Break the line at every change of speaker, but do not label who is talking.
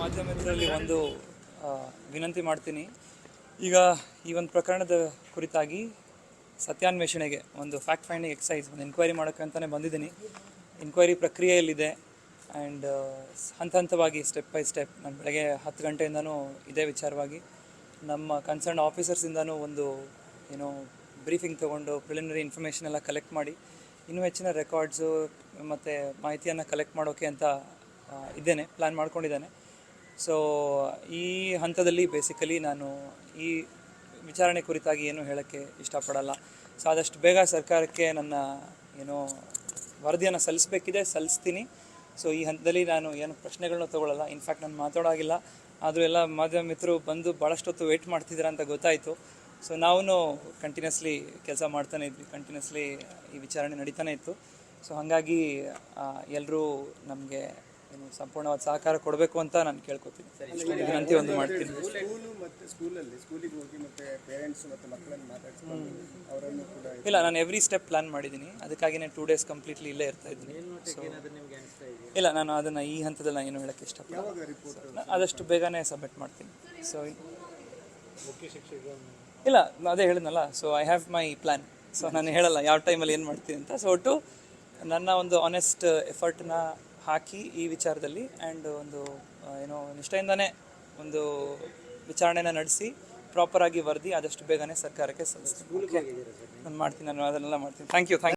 ಮಾಧ್ಯಮದಲ್ಲಿ ಒಂದು ವಿನಂತಿ ಮಾಡ್ತೀನಿ. ಈಗ ಈ ಒಂದು ಪ್ರಕರಣದ ಕುರಿತಾಗಿ ಸತ್ಯಾನ್ವೇಷಣೆಗೆ ಒಂದು ಫ್ಯಾಕ್ಟ್ ಫೈಂಡಿಂಗ್ ಎಕ್ಸೈಸ್ ಒಂದು ಎನ್ಕ್ವೈರಿ ಮಾಡೋಕ್ಕೆ ಅಂತಲೇ ಬಂದಿದ್ದೀನಿ. ಎನ್ಕ್ವೈರಿ ಪ್ರಕ್ರಿಯೆಯಲ್ಲಿದೆ ಆ್ಯಂಡ್ ಹಂತ ಹಂತವಾಗಿ ಸ್ಟೆಪ್ ಬೈ ಸ್ಟೆಪ್ ನಾನು ಬೆಳಗ್ಗೆ ಹತ್ತು ಗಂಟೆಯಿಂದನೂ ಇದೇ ವಿಚಾರವಾಗಿ ನಮ್ಮ ಕನ್ಸರ್ನ್ ಆಫೀಸರ್ಸಿಂದನೂ ಒಂದು ಏನೋ ಬ್ರೀಫಿಂಗ್ ತೊಗೊಂಡು ಪ್ರಿಲಿಮಿನರಿ ಇನ್ಫಾರ್ಮೇಷನ್ ಎಲ್ಲ ಕಲೆಕ್ಟ್ ಮಾಡಿ, ಇನ್ನೂ ಹೆಚ್ಚಿನ ರೆಕಾರ್ಡ್ಸು ಮತ್ತು ಮಾಹಿತಿಯನ್ನು ಕಲೆಕ್ಟ್ ಮಾಡೋಕ್ಕೆ ಅಂತ ಇದ್ದೇನೆ ಪ್ಲ್ಯಾನ್ ಮಾಡ್ಕೊಂಡಿದ್ದೇನೆ. ಸೊ ಈ ಹಂತದಲ್ಲಿ ಬೇಸಿಕಲಿ ನಾನು ಈ ವಿಚಾರಣೆ ಕುರಿತಾಗಿ ಏನು ಹೇಳೋಕ್ಕೆ ಇಷ್ಟಪಡಲ್ಲ. ಸೊ ಆದಷ್ಟು ಬೇಗ ಸರ್ಕಾರಕ್ಕೆ ನನ್ನ, ಏನೋ, ವರದಿಯನ್ನು ಸಲ್ಲಿಸಬೇಕಿದೆ, ಸಲ್ಲಿಸ್ತೀನಿ. ಸೊ ಈ ಹಂತದಲ್ಲಿ ನಾನು ಏನು ಪ್ರಶ್ನೆಗಳನ್ನ ತೊಗೊಳ್ಳಲ್ಲ. ಇನ್ಫ್ಯಾಕ್ಟ್ ನಾನು ಮಾತಾಡೋಗಿಲ್ಲ. ಆದರೂ ಎಲ್ಲ ಮಾಧ್ಯಮ ಮಿತ್ರರು ಬಂದು ಭಾಳಷ್ಟು ಹೊತ್ತು ವೆಯ್ಟ್ ಮಾಡ್ತಿದ್ದೀರಾ ಅಂತ ಗೊತ್ತಾಯಿತು. ಸೊ ನಾವು ಕಂಟಿನ್ಯೂಸ್ಲಿ ಕೆಲಸ ಮಾಡ್ತಾನೆ ಇದ್ವಿ. ಕಂಟಿನ್ಯೂಸ್ಲಿ ಈ ವಿಚಾರಣೆ ನಡೀತಾನೆ ಇತ್ತು. ಸೊ ಹಾಗಾಗಿ ಎಲ್ಲರೂ ನಮಗೆ ಏನು ಸಂಪೂರ್ಣವಾದ ಸಹಕಾರ ಕೊಡಬೇಕು ಅಂತ ನಾನು ಕೇಳ್ಕೊತೀನಿ. ವಿನಂತಿ ಒಂದು ಮಾಡ್ತೀನಿ.
ಸ್ಕೂಲು ಮತ್ತು ಸ್ಕೂಲಲ್ಲಿ ಸ್ಕೂಲಿಗೆ ಹೋಗಿ ಮತ್ತೆ ಪೇರೆಂಟ್ಸ್ ಮತ್ತು ಮಕ್ಕಳನ್ನು ಮಾತಾಡಿಸ್ಕೊಂಡು ಅವರನ್ನು ಕೂಡ
ಇಲ್ಲ ನಾನು ಎವ್ರಿ ಸ್ಟೆಪ್ ಪ್ಲಾನ್ ಮಾಡಿದ್ದೀನಿ. ನಾನು ಟೂ ಡೇಸ್ ಕಂಪ್ಲೀಟ್ಲಿ ಇಲ್ಲೇ ಇರ್ತಾ ಇದ್ದೀನಿ. ಸೊ ಇಲ್ಲ ನಾನು ಅದನ್ನು ಈ ಹಂತದಲ್ಲಿ ನಾನು ಏನು ಹೇಳಕ್ಕೆ ಇಷ್ಟಪಡ್ತೀನಿ
ಯಾವಾಗ ರಿಪೋರ್ಟ್
ನಾ- ಆದಷ್ಟು ಬೇಗನೆ ಸಬ್ಮಿಟ್ ಮಾಡ್ತೀನಿ. ಸೊ ಇಲ್ಲ ಅದೇ ಹೇಳಿದ್ನಲ್ಲ. So I have my plan so ನಾನು ಹೇಳಲ್ಲ ಯಾವ ಟೈಮಲ್ಲಿ ಏನು ಮಾಡ್ತೀನಿ ಅಂತ. ಸೊ ಒಟ್ಟು ನನ್ನ ಒಂದು ಆನೆಸ್ಟ್ ಎಫರ್ಟ್ನ ಹಾಕಿ ಈ ವಿಚಾರದಲ್ಲಿ ಆ್ಯಂಡ್ ಒಂದು ಏನೋ ನಿಷ್ಠೆಯಿಂದನೇ ಒಂದು ವಿಚಾರಣೆನ ನಡೆಸಿ ಪ್ರಾಪರಾಗಿ ವರದಿ ಆದಷ್ಟು ಬೇಗನೆ ಸರ್ಕಾರಕ್ಕೆ ಸಲ್ಲಿಸ್ತೀನಿ ನಾನು ಮಾಡ್ತೀನಿ ನಾನು ಅದನ್ನೆಲ್ಲ ಮಾಡ್ತೀನಿ. Thank you thank